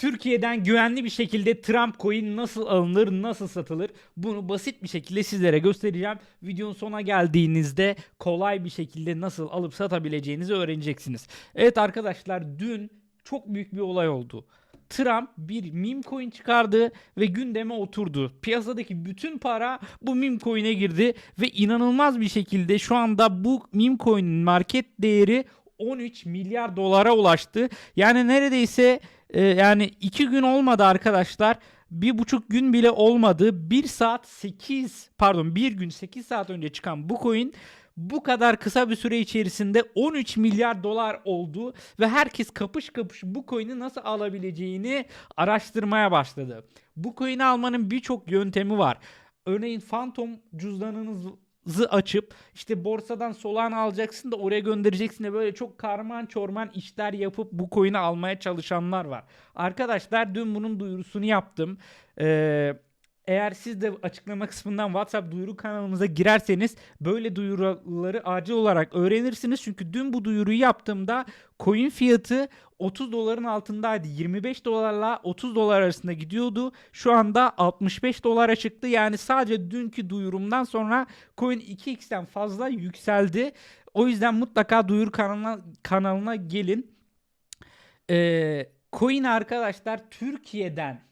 Türkiye'den güvenli bir şekilde Trump coin nasıl alınır, nasıl satılır? Bunu basit bir şekilde sizlere göstereceğim. Videonun sona geldiğinizde kolay bir şekilde nasıl alıp satabileceğinizi öğreneceksiniz. Evet arkadaşlar dün çok büyük bir olay oldu. Trump bir meme coin çıkardı ve gündeme oturdu. Piyasadaki bütün para bu meme coin'e girdi ve inanılmaz bir şekilde şu anda bu meme coin'in market değeri 13 milyar dolara ulaştı. Yani neredeyse e, yani 2 gün olmadı arkadaşlar. Bir buçuk gün bile olmadı. 1 saat 8 pardon 1 gün 8 saat önce çıkan bu coin bu kadar kısa bir süre içerisinde 13 milyar dolar oldu ve herkes kapış kapış bu coin'i nasıl alabileceğini araştırmaya başladı. Bu coin'i almanın birçok yöntemi var. Örneğin Phantom cüzdanınızı açıp işte borsadan Solana alacaksın da oraya göndereceksin de böyle çok karman çorman işler yapıp bu coin'i almaya çalışanlar var. Arkadaşlar dün bunun duyurusunu yaptım. Ee, eğer siz de açıklama kısmından WhatsApp duyuru kanalımıza girerseniz böyle duyuruları acil olarak öğrenirsiniz. Çünkü dün bu duyuruyu yaptığımda coin fiyatı 30 doların altındaydı. 25 dolarla 30 dolar arasında gidiyordu. Şu anda 65 dolara çıktı. Yani sadece dünkü duyurumdan sonra coin 2x'ten fazla yükseldi. O yüzden mutlaka duyuru kanalına, kanalına gelin. Ee, coin arkadaşlar Türkiye'den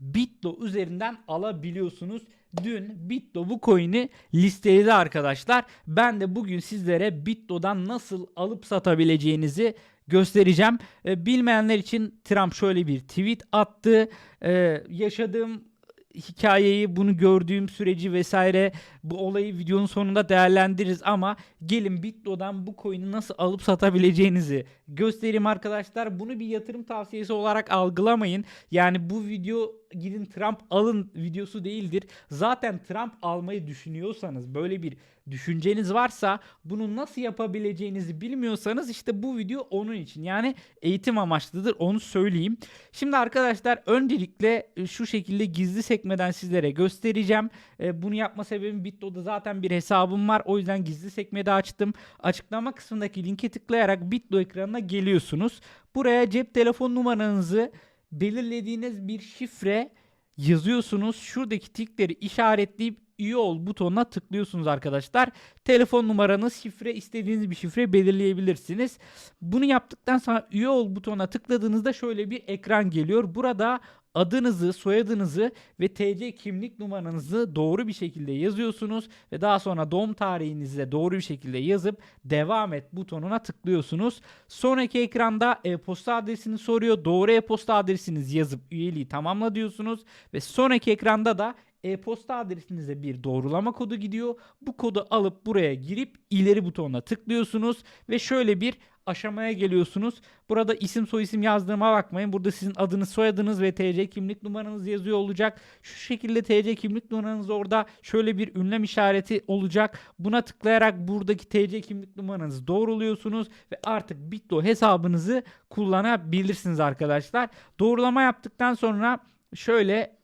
Bitlo üzerinden alabiliyorsunuz. Dün Bitlo bu coin'i listeledi arkadaşlar. Ben de bugün sizlere Bitlo'dan nasıl alıp satabileceğinizi göstereceğim. Ee, bilmeyenler için Trump şöyle bir tweet attı. Ee, yaşadığım hikayeyi, bunu gördüğüm süreci vesaire bu olayı videonun sonunda değerlendiririz ama gelin Bitlo'dan bu coin'i nasıl alıp satabileceğinizi göstereyim arkadaşlar. Bunu bir yatırım tavsiyesi olarak algılamayın. Yani bu video gidin Trump alın videosu değildir. Zaten Trump almayı düşünüyorsanız böyle bir düşünceniz varsa bunu nasıl yapabileceğinizi bilmiyorsanız işte bu video onun için. Yani eğitim amaçlıdır onu söyleyeyim. Şimdi arkadaşlar öncelikle e, şu şekilde gizli sekmeden sizlere göstereceğim. E, Bunu yapma sebebim Bitlo'da zaten bir hesabım var. O yüzden gizli sekmede açtım. Açıklama kısmındaki linke tıklayarak Bitlo ekranına geliyorsunuz. Buraya cep telefon numaranızı belirlediğiniz bir şifre yazıyorsunuz. Şuradaki tikleri işaretleyip üye ol butonuna tıklıyorsunuz arkadaşlar. Telefon numaranız, şifre istediğiniz bir şifre belirleyebilirsiniz. Bunu yaptıktan sonra üye ol butonuna tıkladığınızda şöyle bir ekran geliyor. Burada adınızı, soyadınızı ve TC kimlik numaranızı doğru bir şekilde yazıyorsunuz ve daha sonra doğum tarihinizi de doğru bir şekilde yazıp devam et butonuna tıklıyorsunuz. Sonraki ekranda e-posta adresini soruyor. Doğru e-posta adresinizi yazıp üyeliği tamamla diyorsunuz ve sonraki ekranda da e-posta adresinize bir doğrulama kodu gidiyor. Bu kodu alıp buraya girip ileri butonuna tıklıyorsunuz ve şöyle bir aşamaya geliyorsunuz. Burada isim soyisim yazdığıma bakmayın. Burada sizin adınız, soyadınız ve TC kimlik numaranız yazıyor olacak. Şu şekilde TC kimlik numaranız orada şöyle bir ünlem işareti olacak. Buna tıklayarak buradaki TC kimlik numaranızı doğruluyorsunuz ve artık Bitlo hesabınızı kullanabilirsiniz arkadaşlar. Doğrulama yaptıktan sonra şöyle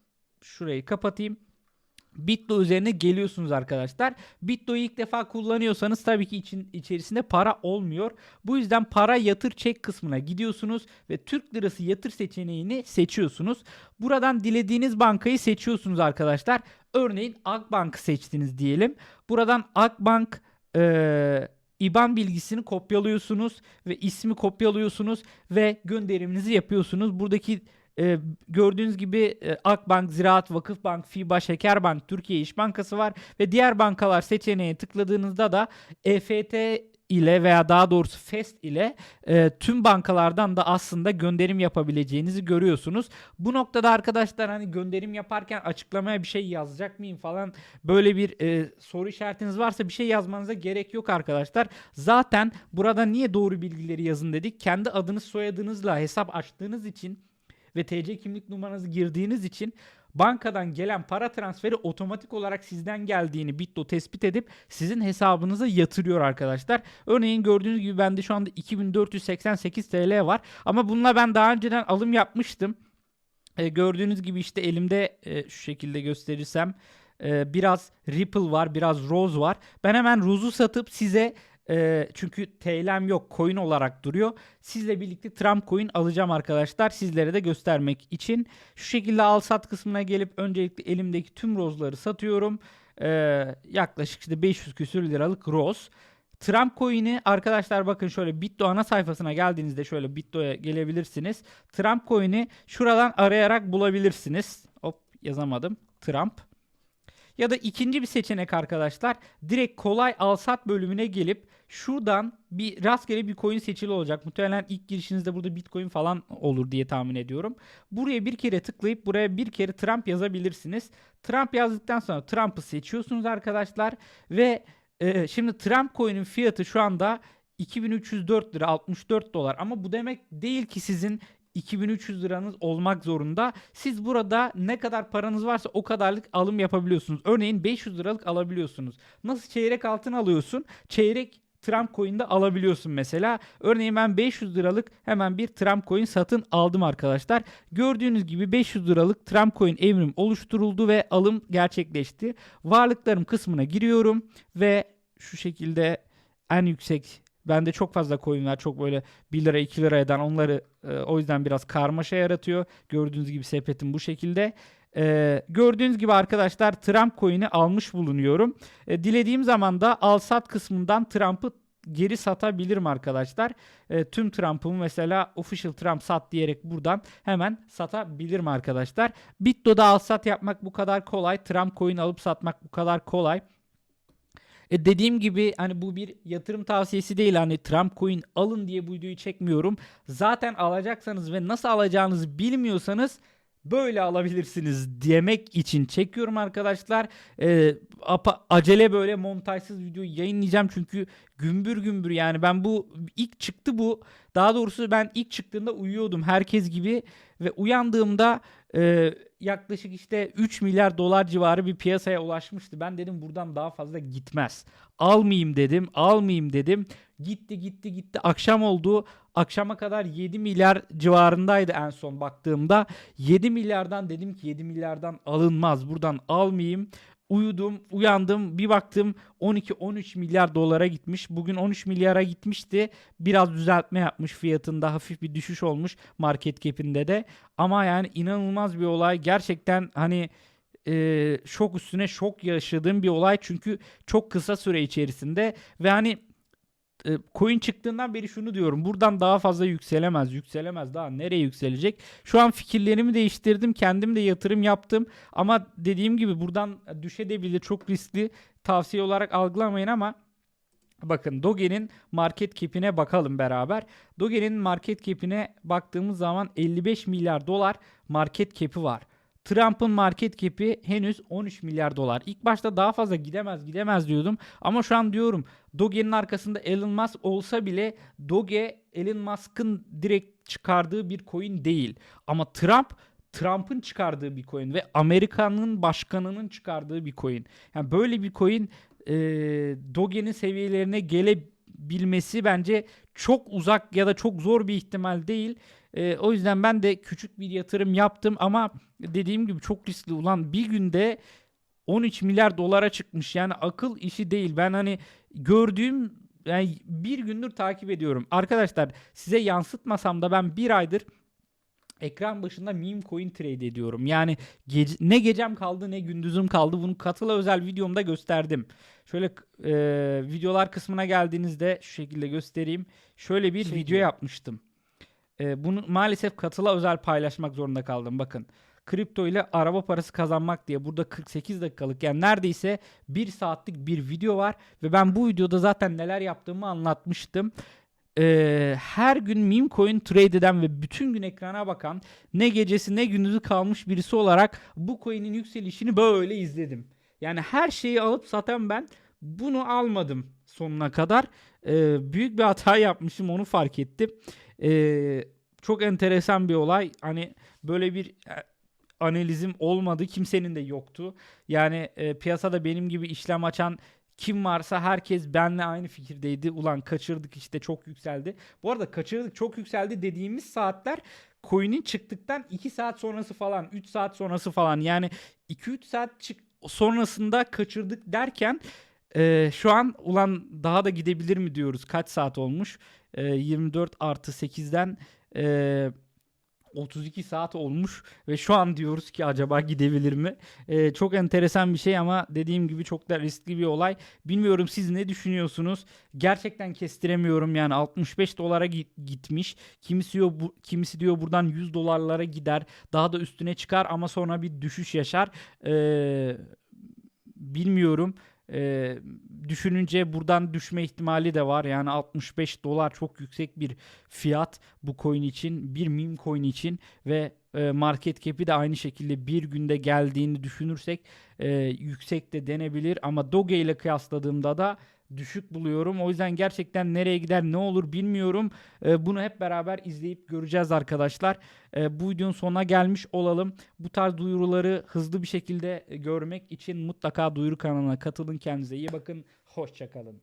şurayı kapatayım. Bitlo üzerine geliyorsunuz arkadaşlar. Bitlo'yu ilk defa kullanıyorsanız tabii ki için, içerisinde para olmuyor. Bu yüzden para yatır çek kısmına gidiyorsunuz ve Türk lirası yatır seçeneğini seçiyorsunuz. Buradan dilediğiniz bankayı seçiyorsunuz arkadaşlar. Örneğin Akbank seçtiniz diyelim. Buradan Akbank eee IBAN bilgisini kopyalıyorsunuz ve ismi kopyalıyorsunuz ve gönderiminizi yapıyorsunuz. Buradaki e, gördüğünüz gibi e, Akbank, Ziraat, Vakıfbank, FİBA, Şekerbank, Türkiye İş Bankası var ve diğer bankalar seçeneğe tıkladığınızda da EFT ile veya daha doğrusu FEST ile e, tüm bankalardan da aslında gönderim yapabileceğinizi görüyorsunuz. Bu noktada arkadaşlar hani gönderim yaparken açıklamaya bir şey yazacak mıyım falan böyle bir e, soru işaretiniz varsa bir şey yazmanıza gerek yok arkadaşlar. Zaten burada niye doğru bilgileri yazın dedik. Kendi adınız soyadınızla hesap açtığınız için ve TC kimlik numaranızı girdiğiniz için bankadan gelen para transferi otomatik olarak sizden geldiğini Bitlo tespit edip sizin hesabınıza yatırıyor arkadaşlar. Örneğin gördüğünüz gibi bende şu anda 2488 TL var ama bununla ben daha önceden alım yapmıştım. E, gördüğünüz gibi işte elimde e, şu şekilde gösterirsem e, biraz Ripple var, biraz Rose var. Ben hemen Rose'u satıp size Ee, çünkü TL'm yok coin olarak duruyor. Sizle birlikte Trump coin alacağım arkadaşlar. Sizlere de göstermek için. Şu şekilde al sat kısmına gelip öncelikle elimdeki tüm rozları satıyorum. Ee, yaklaşık işte 500 küsür liralık roz. Trump coin'i arkadaşlar bakın şöyle Bitdo ana sayfasına geldiğinizde şöyle Bitdo'ya gelebilirsiniz. Trump coin'i şuradan arayarak bulabilirsiniz. Hop yazamadım. Trump. Ya da ikinci bir seçenek arkadaşlar. Direkt kolay al sat bölümüne gelip şuradan bir rastgele bir coin seçili olacak. Muhtemelen ilk girişinizde burada Bitcoin falan olur diye tahmin ediyorum. Buraya bir kere tıklayıp buraya bir kere Trump yazabilirsiniz. Trump yazdıktan sonra Trump'ı seçiyorsunuz arkadaşlar ve e, şimdi Trump coin'in fiyatı şu anda 2304 lira 64 dolar ama bu demek değil ki sizin 2300 liranız olmak zorunda. Siz burada ne kadar paranız varsa o kadarlık alım yapabiliyorsunuz. Örneğin 500 liralık alabiliyorsunuz. Nasıl çeyrek altın alıyorsun? Çeyrek Trump coin'de alabiliyorsun mesela. Örneğin ben 500 liralık hemen bir Trump coin satın aldım arkadaşlar. Gördüğünüz gibi 500 liralık Trump coin evrim oluşturuldu ve alım gerçekleşti. Varlıklarım kısmına giriyorum ve şu şekilde en yüksek Bende çok fazla coin. Çok böyle 1 lira 2 lira eden onları e, o yüzden biraz karmaşa yaratıyor. Gördüğünüz gibi sepetim bu şekilde. E, gördüğünüz gibi arkadaşlar Trump coin'i almış bulunuyorum. E, dilediğim zaman da al sat kısmından Trump'ı geri satabilirim arkadaşlar. E, tüm Trump'ımı mesela official Trump sat diyerek buradan hemen satabilirim arkadaşlar. Bitdo'da al sat yapmak bu kadar kolay. Trump coin alıp satmak bu kadar kolay. E dediğim gibi hani bu bir yatırım tavsiyesi değil hani Trump coin alın diye bu videoyu çekmiyorum. Zaten alacaksanız ve nasıl alacağınızı bilmiyorsanız böyle alabilirsiniz demek için çekiyorum arkadaşlar. Ee, apa, acele böyle montajsız videoyu yayınlayacağım çünkü gümbür gümbür yani ben bu ilk çıktı bu. Daha doğrusu ben ilk çıktığında uyuyordum herkes gibi ve uyandığımda e, yaklaşık işte 3 milyar dolar civarı bir piyasaya ulaşmıştı. Ben dedim buradan daha fazla gitmez. Almayayım dedim, almayayım dedim. Gitti gitti gitti. Akşam oldu. Akşama kadar 7 milyar civarındaydı en son baktığımda. 7 milyardan dedim ki 7 milyardan alınmaz. Buradan almayayım. Uyudum, uyandım, bir baktım 12-13 milyar dolara gitmiş. Bugün 13 milyara gitmişti. Biraz düzeltme yapmış fiyatında hafif bir düşüş olmuş market cap'inde de. Ama yani inanılmaz bir olay. Gerçekten hani e, şok üstüne şok yaşadığım bir olay. Çünkü çok kısa süre içerisinde ve hani coin çıktığından beri şunu diyorum. Buradan daha fazla yükselemez. Yükselemez. Daha nereye yükselecek? Şu an fikirlerimi değiştirdim. Kendim de yatırım yaptım. Ama dediğim gibi buradan düşebilir. Çok riskli. Tavsiye olarak algılamayın ama Bakın Doge'nin market cap'ine bakalım beraber. Doge'nin market cap'ine baktığımız zaman 55 milyar dolar market cap'i var. Trump'ın market cap'i henüz 13 milyar dolar. İlk başta daha fazla gidemez gidemez diyordum. Ama şu an diyorum Doge'nin arkasında Elon Musk olsa bile Doge Elon Musk'ın direkt çıkardığı bir coin değil. Ama Trump Trump'ın çıkardığı bir coin ve Amerika'nın başkanının çıkardığı bir coin. Yani böyle bir coin e, Doge'nin seviyelerine gelebilmesi bence çok uzak ya da çok zor bir ihtimal değil. E, o yüzden ben de küçük bir yatırım yaptım ama dediğim gibi çok riskli. Ulan bir günde 13 milyar dolara çıkmış. Yani akıl işi değil. Ben hani gördüğüm yani bir gündür takip ediyorum. Arkadaşlar size yansıtmasam da ben bir aydır ekran başında meme coin trade ediyorum. Yani gece, ne gecem kaldı ne gündüzüm kaldı. Bunu katıla özel videomda gösterdim. Şöyle e, videolar kısmına geldiğinizde şu şekilde göstereyim. Şöyle bir Şey video diyor. yapmıştım. E, bunu maalesef katıla özel paylaşmak zorunda kaldım. Bakın kripto ile araba parası kazanmak diye burada 48 dakikalık yani neredeyse 1 saatlik bir video var ve ben bu videoda zaten neler yaptığımı anlatmıştım. Ee, her gün meme coin trade eden ve bütün gün ekrana bakan ne gecesi ne gündüzü kalmış birisi olarak bu coin'in yükselişini böyle izledim. Yani her şeyi alıp satan ben bunu almadım sonuna kadar. Ee, büyük bir hata yapmışım onu fark ettim. Ee, çok enteresan bir olay. Hani böyle bir e, analizim olmadı. Kimsenin de yoktu. Yani e, piyasada benim gibi işlem açan kim varsa herkes benle aynı fikirdeydi. Ulan kaçırdık işte çok yükseldi. Bu arada kaçırdık çok yükseldi dediğimiz saatler coin'in çıktıktan 2 saat sonrası falan 3 saat sonrası falan yani 2-3 saat çık sonrasında kaçırdık derken Ee, şu an ulan daha da gidebilir mi diyoruz. Kaç saat olmuş? Ee, 24 artı 8'den ee, 32 saat olmuş ve şu an diyoruz ki acaba gidebilir mi? Ee, çok enteresan bir şey ama dediğim gibi çok da riskli bir olay. Bilmiyorum siz ne düşünüyorsunuz? Gerçekten kestiremiyorum yani 65 dolara gi- gitmiş. Kimisi diyor, bu, kimisi diyor buradan 100 dolarlara gider. Daha da üstüne çıkar ama sonra bir düşüş yaşar. Ee, bilmiyorum. Ee, düşününce buradan düşme ihtimali de var. Yani 65 dolar çok yüksek bir fiyat bu coin için, bir meme coin için ve e, market cap'i de aynı şekilde bir günde geldiğini düşünürsek e, yüksek de denebilir ama Doge ile kıyasladığımda da düşük buluyorum. O yüzden gerçekten nereye gider ne olur bilmiyorum. E, bunu hep beraber izleyip göreceğiz arkadaşlar. E, bu videonun sonuna gelmiş olalım. Bu tarz duyuruları hızlı bir şekilde e, görmek için mutlaka duyuru kanalına katılın. Kendinize iyi bakın. Hoşçakalın.